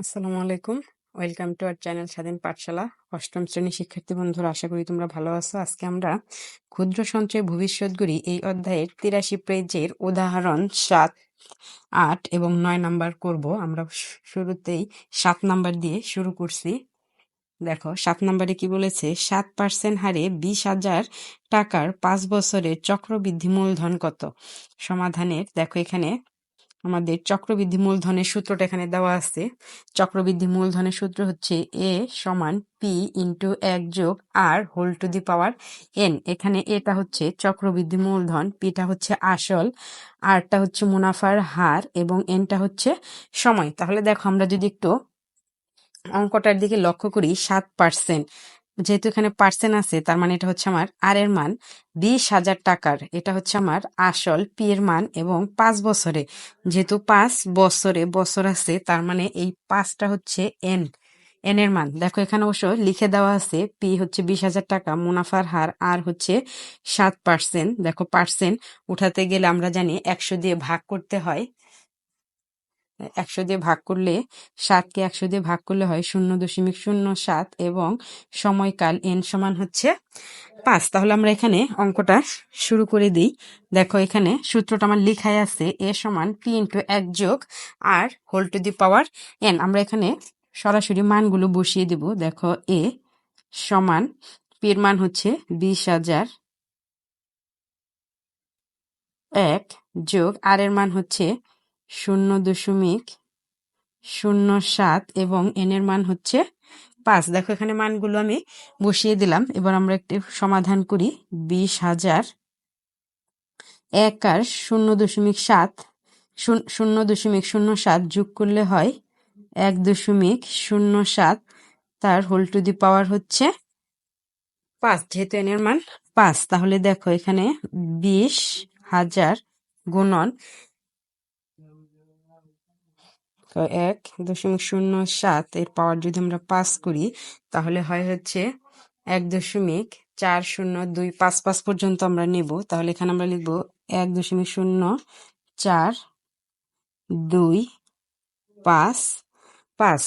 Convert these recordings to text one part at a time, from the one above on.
আসসালামু আলাইকুম। Welcome to our channel স্বাধীন পাঠশালা অষ্টম শ্রেণির শিক্ষার্থী বন্ধুরা, আশা করি তোমরা ভালো আছো। আজকে আমরা ক্ষুদ্র সঞ্চয় ভবিষ্যৎগুলি এই অধ্যায়ের তিরাশি পেজের উদাহরণ সাত, আট এবং নয় নাম্বার করব। আমরা শুরুতেই সাত নাম্বার দিয়ে শুরু করছি। দেখো, সাত নাম্বারে কি বলেছে? সাত পার্সেন্ট হারে বিশ হাজার টাকার পাঁচ বছরের চক্রবৃদ্ধি মূলধন কত? সমাধানের, দেখো এখানে আমাদের চক্রবৃদ্ধি মূলধনের সূত্রটা এখানে দেওয়া আছে। চক্রবৃদ্ধি মূলধনের সূত্র হচ্ছে এ সমান পি ইন্টু এক যোগ R whole to the power N এখানে এটা হচ্ছে চক্রবৃদ্ধি মূলধন পিটা হচ্ছে আসল আরটা হচ্ছে মুনাফার হার এবং এনটা হচ্ছে সময়। তাহলে দেখো আমরা যদি একটু অঙ্কটার দিকে লক্ষ্য করি, সাত পার্সেন্ট যেহেতু এখানে পার্সেন্ট আছে, তার মানে এটা হচ্ছে আমার আর এর মান। বিশ হাজার টাকার, এটা হচ্ছে আমার আসল পি এর মান এবং পাঁচ বছরে। যেহেতু পাঁচ বছরে বছর আছে, তার মানে এই পাঁচটা হচ্ছে এন এন এর মান। দেখো এখানে অবশ্য লিখে দেওয়া আছে পি হচ্ছে বিশ হাজার টাকা, মুনাফার হার আর হচ্ছে সাত পার্সেন্ট দেখো পার্সেন্ট উঠাতে গেলে আমরা জানি একশো দিয়ে ভাগ করতে হয়। একশো দিয়ে ভাগ করলে সাতকে একশো দিয়ে ভাগ করলে হয় শূন্য দশমিক শূন্য সাত এবং সময়কাল এন সমান হচ্ছে পাঁচ। তাহলে আমরা এখানে অঙ্কটা শুরু করে দিই। দেখো এখানে সূত্রটা আমার লিখাই আছে এ সমান পি ইন্টু এক যোগ R whole to the power N আমরা এখানে সরাসরি মানগুলো বসিয়ে দেব। দেখো এ সমান পি এর মান হচ্ছে বিশ হাজার এক যোগ আর এর মান হচ্ছে শূন্য দশমিক শূন্য সাত এবং এন এর মান হচ্ছে পাঁচ। দেখো, এখানে মানগুলো আমি বসিয়ে দিলাম। এবার আমরা একটি সমাধান করি। বিশ হাজার এক আর শূন্য দশমিক সাত, শূন- শূন্য দশমিক শূন্য সাত যোগ করলে হয় এক দশমিক শূন্য সাত। তার হোল টু দি পাওয়ার হচ্ছে পাঁচ, যেহেতু এন এর মান পাঁচ। তাহলে দেখো, এখানে বিশ হাজার গুণন তো এক দশমিক শূন্য সাত এর পাওয়ার যদি আমরা পাস করি, তাহলে হয় হচ্ছে এক দশমিক চার শূন্য দুই পাঁচ পাঁচ পর্যন্ত আমরা নেব। তাহলে এখানে আমরা লিখব এক দশমিক শূন্য চার দুই পাঁচ পাঁচ।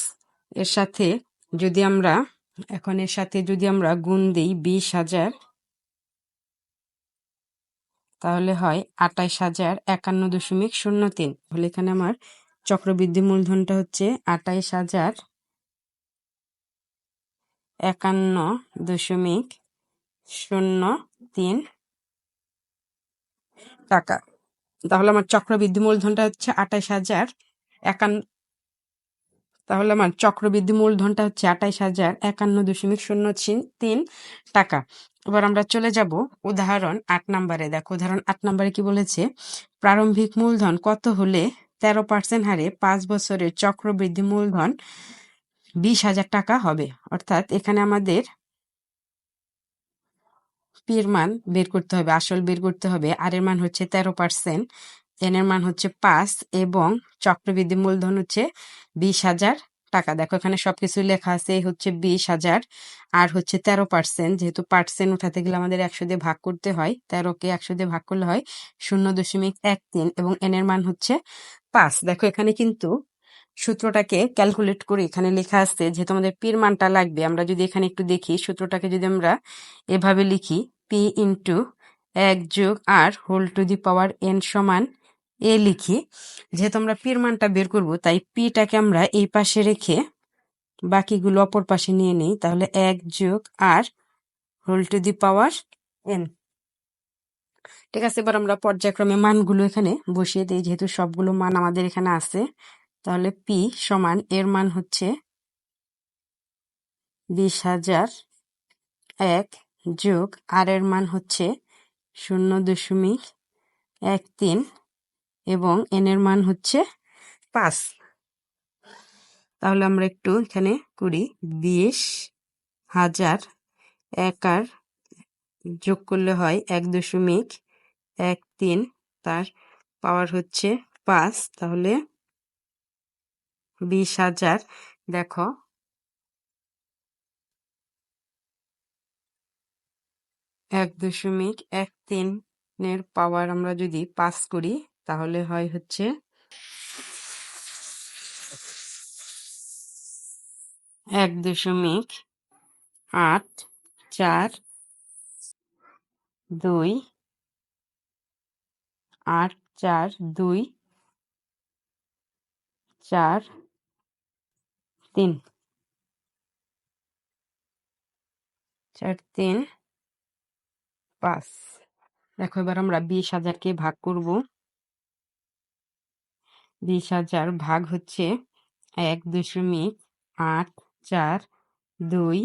এর সাথে যদি আমরা, এখন এর সাথে যদি আমরা গুণ দিই বিশ হাজার, তাহলে হয় আটাইশ হাজার একান্ন দশমিক শূন্য তিন। তাহলে এখানে আমার চক্রবৃদ্ধি মূলধনটা হচ্ছে আটাইশ হাজার একান্ন দশমিক শূন্য তিন টাকা। তাহলে আমার চক্রবৃদ্ধি মূলধনটা হচ্ছে আটাইশ হাজার একান্ন, তাহলে আমার চক্রবৃদ্ধি মূলধনটা হচ্ছে আটাইশ হাজার একান্ন দশমিক শূন্য তিন টাকা। এবার আমরা চলে যাব উদাহরণ আট নম্বরে। দেখো, উদাহরণ আট নম্বরে কি বলেছে? প্রারম্ভিক মূলধন কত হলে তেরো পার্সেন্ট হারে পাঁচ বছরের চক্রবৃদ্ধি মূলধন বিশ হাজার টাকা হবে। অর্থাৎ এখানে আমাদের পির মান বের করতে হবে, আসল বের করতে হবে। আর এর মান হচ্ছে তেরো পার্সেন্ট এন এর মান হচ্ছে পাঁচ এবং চক্রবৃদ্ধি মূলধন হচ্ছে বিশ হাজার টাকা। দেখো এখানে সবকিছু লেখা আছে, এই হচ্ছে বিশ হাজার, আর হচ্ছে তেরো পার্সেন্ট যেহেতু পার্সেন্ট উঠাতে গেলে আমাদের একশো দিয়ে ভাগ করতে হয়, তেরোকে একশো দিয়ে ভাগ করলে হয় শূন্য দশমিক এক তিন, এবং এন এর মান হচ্ছে পাঁচ। দেখো এখানে কিন্তু সূত্রটাকে ক্যালকুলেট করে এখানে লেখা আছে, যেহেতু আমাদের পির মানটা লাগবে, আমরা যদি এখানে একটু দেখি, সূত্রটাকে যদি আমরা এভাবে লিখি পি ইন্টু এক যোগ R whole to the power N সমান এ লিখি যেহেতু আমরা পির মানটা বের করব, তাই পিটাকে আমরা এই পাশে রেখে বাকিগুলো অপর পাশে নিয়ে নেই। তাহলে এক যোগ R whole to the power N. ঠিক আছে, এবার আমরা পর্যায়ক্রমে মানগুলো এখানে বসিয়ে দিই। যেহেতু সবগুলো মান আমাদের এখানে আছে, তাহলে পি সমান এর মান হচ্ছে বিশ হাজার এক যোগ আর এর মান হচ্ছে শূন্য দশমিক এক তিন এবং এন এর মান হচ্ছে পাঁচ। তাহলে আমরা একটু এখানে করি বিশ হাজার এক আর যোগ করলে হয় এক দশমিক এক তিন, তার পাওয়ার হচ্ছে পাঁচ। তাহলে বিশ হাজার, দেখো। এক দশমিক এক তিনের পাওয়ার আমরা যদি পাস করি তাহলে হয় হচ্ছে এক দশমিক আট চার দুই আট চার দুই চার তিন। চার তিন পাঁচ। দেখো এবার আমরা বিশ হাজারকে ভাগ করব। বিশ হাজার ভাগ হচ্ছে এক দশমিক আট চার দুই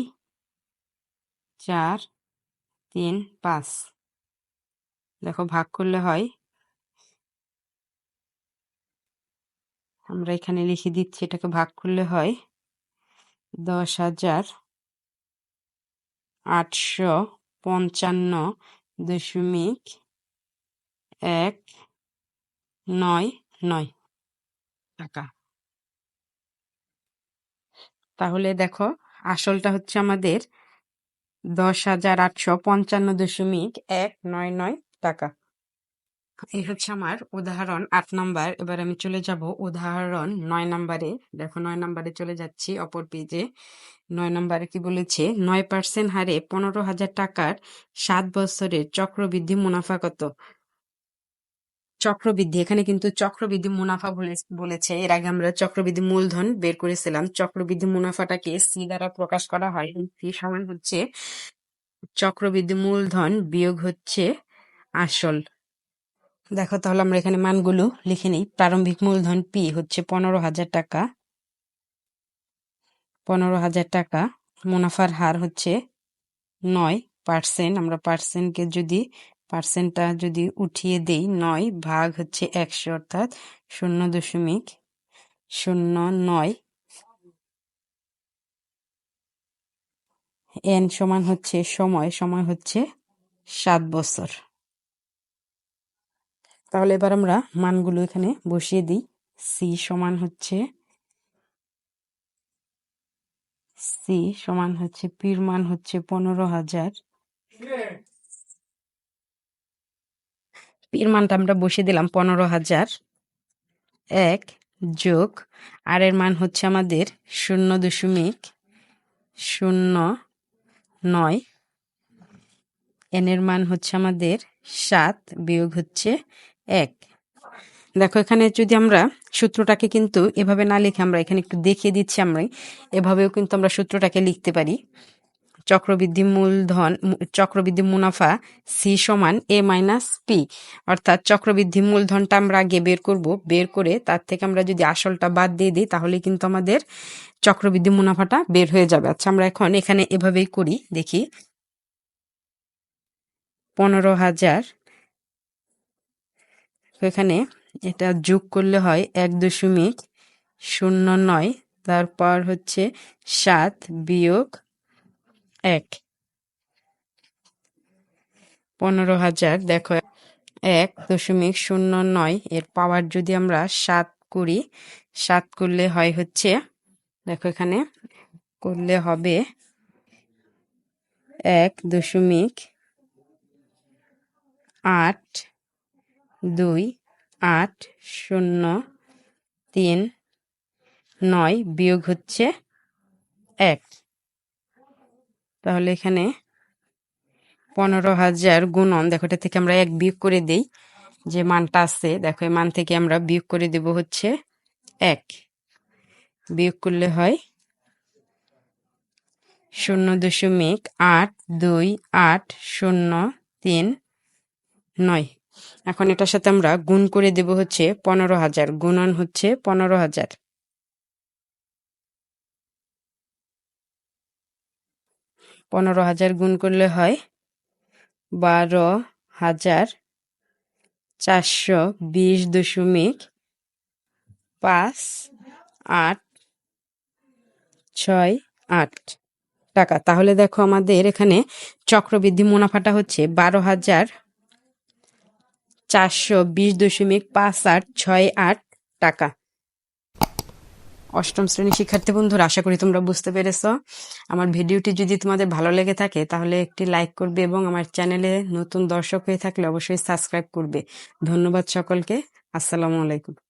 চার তিন পাঁচ। দেখো, ভাগ করলে হয় আমরা এখানে লিখে দিচ্ছি, এটাকে ভাগ করলে হয় দশ হাজার আটশো পঞ্চান্ন দশমিক এক নয় নয়। টাকা। তাহলে দেখো, আসলটা হচ্ছে আমাদের দশ হাজার আটশো পঞ্চান্ন দশমিক এক নয় নয় টাকা। এই হচ্ছে আমার উদাহরণ আট নাম্বার। এবার আমি চলে যাব উদাহরণ নয় নাম্বারে। দেখো, নয় নাম্বারে চলে যাচ্ছি অপর পেজে নয় নাম্বারে কি বলেছে? নয় পার্সেন্ট হারে পনেরো হাজার টাকার সাত বছরের চক্রবৃদ্ধি মুনাফা কত? চক্রবৃদ্ধি, এখানে কিন্তু চক্রবৃদ্ধি মুনাফা বলে- বলেছে। এর আগে আমরা চক্রবৃদ্ধি মূলধন বের করেছিলাম। চক্রবৃদ্ধি মুনাফাটাকে সি দ্বারা প্রকাশ করা হয়। সি সমান হচ্ছে চক্রবৃদ্ধি মূলধন বিয়োগ হচ্ছে আসল। দেখো, তাহলে আমরা এখানে মানগুলো লিখে নিই। প্রারম্ভিক মূলধন পি হচ্ছে পনেরো হাজার টাকা। পনেরো হাজার টাকা, মুনাফার হার হচ্ছে নয় পার্সেন্ট। আমরা পার্সেন্টকে যদি পার্সেন্টটা যদি উঠিয়ে দেই, নয় ভাগ হচ্ছে একশো, অর্থাৎ শূন্য দশমিক শূন্য নয়। এন সমান হচ্ছে সময় সময় হচ্ছে সাত বছর। তাহলে এবার আমরা মানগুলো এখানে বসিয়ে দিই। সি সমান হচ্ছে, সি সমান হচ্ছে, পির মান হচ্ছে পনেরো হাজার। পির মানটা আমরা বসিয়ে দিলাম পনেরো হাজার। এক যোগ আর এর মান হচ্ছে আমাদের শূন্য দশমিক শূন্য নয়। এন এর মান হচ্ছে আমাদের সাত বিয়োগ হচ্ছে এক। দেখো এখানে যদি আমরা সূত্রটাকে কিন্তু এভাবে না লিখে আমরা এখানে একটু দেখিয়ে দিচ্ছি, আমরা এভাবেও কিন্তু আমরা সূত্রটাকে লিখতে পারি। চক্রবৃদ্ধি মূলধন চক্রবৃদ্ধি মুনাফা, সি সমান এ মাইনাস পি। অর্থাৎ চক্রবৃদ্ধি মূলধনটা আমরা আগে বের করব, বের করে তার থেকে আমরা যদি আসলটা বাদ দিয়ে দিই, তাহলে কিন্তু আমাদের চক্রবৃদ্ধি মুনাফাটা বের হয়ে যাবে। আচ্ছা আমরা এখন এখানে এভাবেই করি, দেখি। পনেরো হাজার। এখানে এটা যোগ করলে হয় এক দশমিক শূন্য নয়, তারপর হচ্ছে সাত বিয়োগ এক। পনেরো হাজার, দেখো, এক দশমিক শূন্য নয়, এর পাওয়ার যদি আমরা সাত করি, সাত করলে হয় হচ্ছে, দেখো এখানে, করলে হবে এক দশমিক আট দুই আট শূন্য তিন নয় বিয়োগ হচ্ছে এক। তাহলে এখানে পনেরো হাজার গুণন, দেখো এটা থেকে আমরা এক বিয়োগ করে দেই। যে মানটা আছে, দেখো এই মান থেকে আমরা বিয়োগ করে দেব হচ্ছে এক। বিয়োগ করলে হয় শূন্য দশমিক আট দুই আট শূন্য তিন নয়। এখন এটার সাথে আমরা গুণ করে দেব হচ্ছে পনেরো হাজার, গুণন হচ্ছে পনেরো হাজার। পনেরো হাজার গুণ করলে হয় বারো হাজার চারশো বিশ দশমিক পাঁচ আট ছয় আট টাকা। তাহলে দেখো আমাদের এখানে চক্রবৃদ্ধি মুনাফাটা হচ্ছে বারো হাজার চারশো বিশ দশমিক পাঁচ আট ছয় আট টাকা। অষ্টম শ্রেণির শিক্ষার্থী বন্ধুরা, আশা করি তোমরা বুঝতে পেরেছ। আমার ভিডিওটি যদি তোমাদের ভালো লেগে থাকে, তাহলে একটি লাইক করবে এবং আমার চ্যানেলে নতুন দর্শক হয়ে থাকলে অবশ্যই সাবস্ক্রাইব করবে। ধন্যবাদ সকলকে। আসসালামু আলাইকুম।